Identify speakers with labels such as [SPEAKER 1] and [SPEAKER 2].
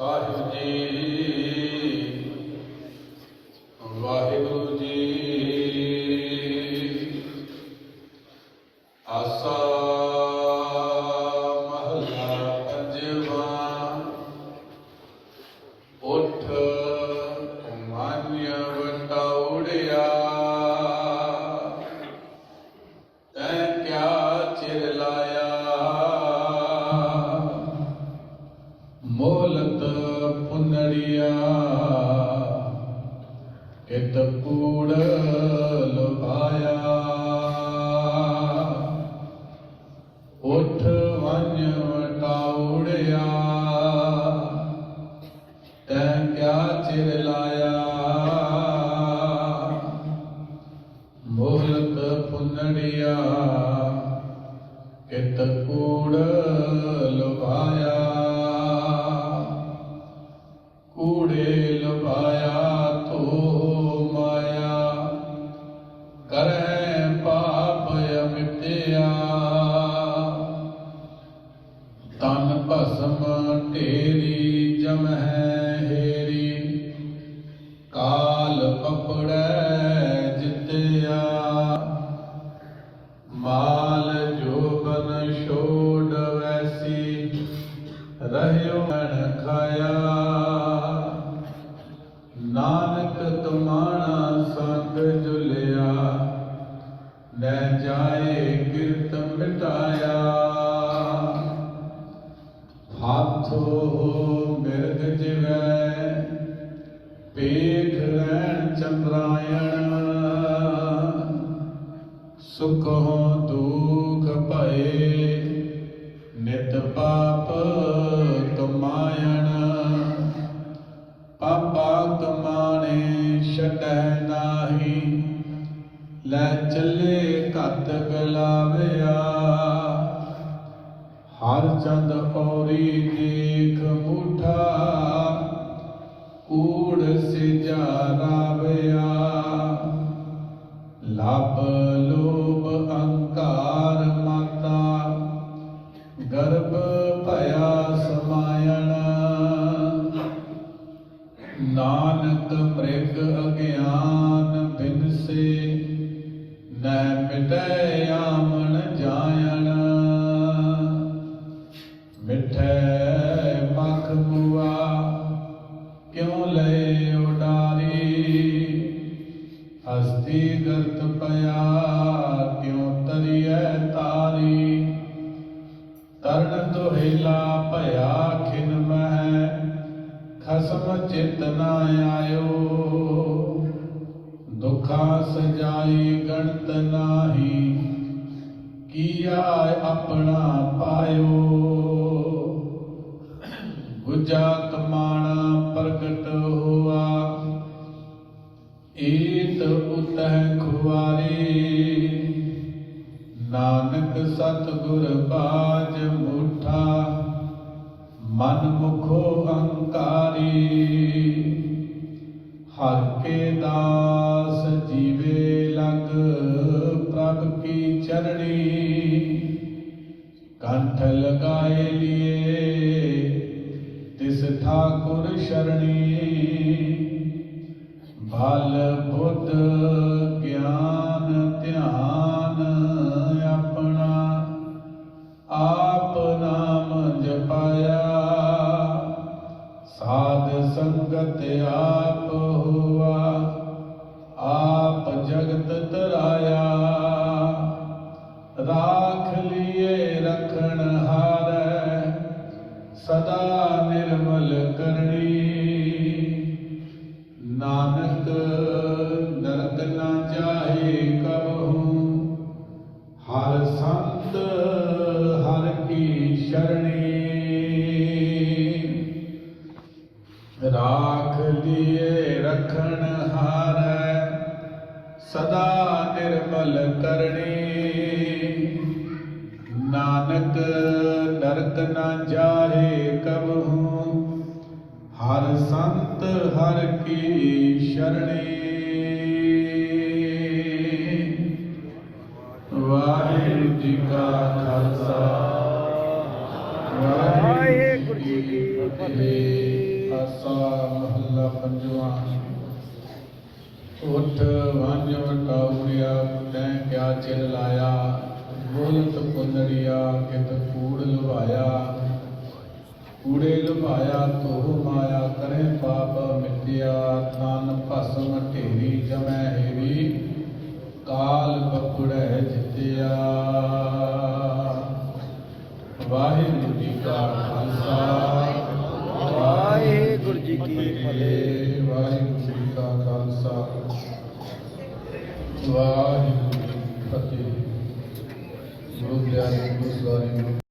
[SPEAKER 1] ਸਾਹਿਬ ਜੀ ਵਾਹਿਗੁਰੂ ਜੀ ਮੋਲਤ ਕਿਤ ਕੂੜ ਲੁਭਾਇਆ। ਜਾਏ ਕਿਰਤ ਮਿਟਾਇਆ ਹਾਥੋ ਮਿਰਗ ਜਿਵੈ ਪੇਖ ਰਹਿਣ ਚੰਦਰਾਇਣ। ਸੁਖ ਹੋ ਦੁਖ ਭਏ, ਨਿਤ ਪਾਪ ਚੱਲੇ ਘਤ ਹਰ ਚੰਦ ਔਰੀ ਦੇਖ ਮੁਠਾ। ਕੂੜ ਸਿਜਾ ਹਸਤੀ ਗਰਤ ਪਿਆ, ਕਿਉ ਤਰੀਐ ਤਾਰੀ? ਤਰਨ ਦੁਹਿਲਾ ਭਇਆ ਖਿਨ ਮਹਿ, ਖਸਮ ਚਿਤ ਨਾ ਆਇਓ। ਦੁਖਾ ਸਜਾਈ ਗਣਤ ਨਾਹੀ ਕੀਆ ਆਪਣਾ ਪਾਇਓ? ਗੁਜਾ ਕਮਾਣਾ ਸਤਿਗੁਰ ਬਾਜ ਮੁਠਾ, ਮਨ ਮੁਖੋ ਅਹੰਕਾਰੀ ਹਰ ਕੇ ਦਾਸ ਜੀਵੇ ਲਗ ਪ੍ਰਭ ਕੀ ਚਰਣੀ। ਕੰਠ ਲਗਾਏ ਲਿਏ, ਤਿਸ ਠਾਕੁਰ ਸ਼ਰਣੀ। ਬਲ ਸੰਗਤ ਆਪ ਹੁਆ, ਆਪ ਜਗਤ ਤਰਾਇਆ। ਰਾਖ ਲਿਏ ਰਖਣ ਹਾਰੈ, ਸਦਾ ਨਿਰਮਲ ਕਰਨੀ। ਨਾਨਕ ਨਰਕ ਨਾ ਜਾਏ ਕਬਹੂ ਹਰ ਸੰਤ ਹਰ ਕੀ ਸ਼ਰਣੀ। ਰਾਖ ਲਿਏ ਰਖਣ ਹਾਰੈ। ਸਦਾ ਨਿਰਮਲ ਕਰਨੀ। ਨਾਨਕ ਨਰਕ ਨਾ ਜਾਏ ਕਬਹੂ ਹਰ ਸੰਤ ਹਰ ਕੀ ਸ਼ਰਣੀ। ਵਾਹਿਗੁਰੂ ਜੀ ਕਾ ਖਾਲਸਾ ਮਹੱਲਾ ਪੰਜਵਾਂ ਉਠ ਵੰਜ ਵਟਾਉੜਿਆ ਤੈਂ ਕਿਆ ਚਿਰ ਲਾਇਆ ਬੋਲਤ ਪੁੰਦੜੀਆ ਕਿਤ ਕੂੜ ਲੁਭਾਇਆ ਕੂੜੇ ਲੁਭਾਇਆ ਤੋ ਮਾਇਆ ਕਰੇ ਪਾਪ ਮਿਟਿਆ ਤਨ ਭਸਮ ਢੇਰੀ ਜਮੈ ਹੇਰੀ ਕੀ ਫਤਿਹ ਵਾਹਿਗੁਰੂ ਜੀ ਕਾ ਖਾਲਸਾ।
[SPEAKER 2] ਵਾਹਿਗੁਰੂ ਜੀ ਕੀ ਫਤਿਹ। ਗੁਰੂ ਪਿਆਰੇ ਗੁਰੂ ਸਾਹਿਬ